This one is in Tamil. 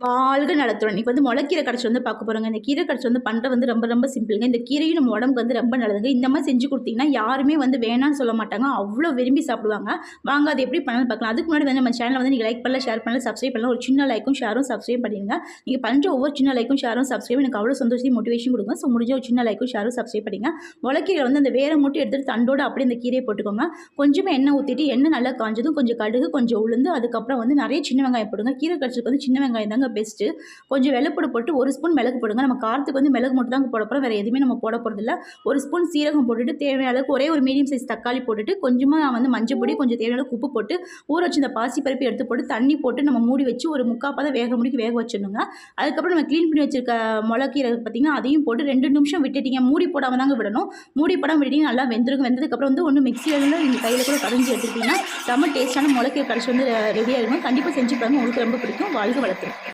வாழ்க நலத்துடன் இப்போ வந்து முளைக்கீரை கடைச்சி வந்து பார்க்க போகிறோங்க இந்த கீரை கடைச்சி வந்து பண்ணுற வந்து ரொம்ப ரொம்ப சிம்பிளுங்க இந்த கீரையும் நம்ம உடம்புக்கு வந்து ரொம்ப நல்லதுங்க. இந்த மாதிரி செஞ்சு கொடுத்தீங்கன்னா யாருமே வந்து வேணாம்னு சொல்ல மாட்டாங்க. அவ்வளோ விரும்பி சாப்பிடுவாங்க. வாங்க அது எப்படி பண்ணலாம் பார்க்கலாம். அதுக்கு முன்னாடி வந்து நம்ம சேனல் வந்து நீங்கள் லைக் பண்ணல ஷேர் பண்ணல சப்ஸ்கிரைப் பண்ணலாம் ஒரு சின்ன லைக்கும் ஷேரும் சப்ஸ்கிரைப் பண்ணிடுங்க. நீங்கள் பண்ணுற ஒவ்வொரு சின்ன லைக்கும் ஷேரும் சப்ஸ்கிரைப் எனக்கு அவ்வளோ சந்தோஷம் மோட்டிவேஷன் கொடுங்க. ஸோ முடிஞ்ச ஒரு சின்ன லைக்கும் ஷேரும் சப்ஸ்கிரைப் பண்ணிங்க முளைக்கீரை வந்து அந்த வேற மட்டும் எடுத்துகிட்டு தண்டோட அப்படியே இந்த கீரையை போட்டுக்கோங்க. கொஞ்சமாக எண்ணெய் ஊற்றிட்டு எண்ணெய் நல்லா காஞ்சதும் கொஞ்சம் கடுகு கொஞ்சம் உளுந்து அதுக்கப்புறம் வந்து நிறைய சின்ன வெங்காயம் போடுங்க. கீரை கடைச்சிக்கு வந்து சின்ன வெங்காயம் தாங்க பெஸ்ட்டு கொஞ்சம் வெள்ளைப்பூடு போட்டு ஒரு ஸ்பூன் மிளகு போடுங்க. நம்ம காரத்துக்கு வந்து மிளகு மட்டும் தான் போட போகிறோம் வேறு எதுவுமே நம்ம போட போகிறதில்ல ஒரு ஸ்பூன் சீரகம் போட்டுட்டு தேவையான அளவுக்கு ஒரே ஒரு மீடியம் சைஸ் தக்காளி போட்டுட்டு கொஞ்சமாக வந்து மஞ்சள் பொடி கொஞ்சம் தேவையான அளவுக்கு உப்பு போட்டு ஊற வச்சு இந்த பாசி பருப்பு எடுத்து போட்டு தண்ணி போட்டு நம்ம மூடி வச்சு ஒரு முக்கால் வேக முடிக்கு வேக வச்சிடணுங்க. அதுக்கப்புறம் நம்ம க்ளீன் பண்ணி வச்சிருக்க முளக்கீரை பார்த்திங்கன்னா அதையும் போட்டு ரெண்டு நிமிஷம் விட்டுட்டீங்க. மூடி போடாமல் தாங்க விடணும். மூடி போடாமல் விட்டீங்கன்னா நல்லா வெந்திருக்கும் வெந்ததுக்கப்புறம் வந்து ஒன்று மிக்சியில் நீங்கள் கையில் கூட கடைஞ்சி எடுத்துக்கிட்டிங்கன்னா ரொம்ப டேஸ்ட்டான முளக்கீரை கடைசி வந்து ரெடியாக இருக்கும் கண்டிப்பாக செஞ்சு பாருங்கள் உங்களுக்கு ரொம்ப பிடிக்கும். வாழ்க வளர்த்துரும்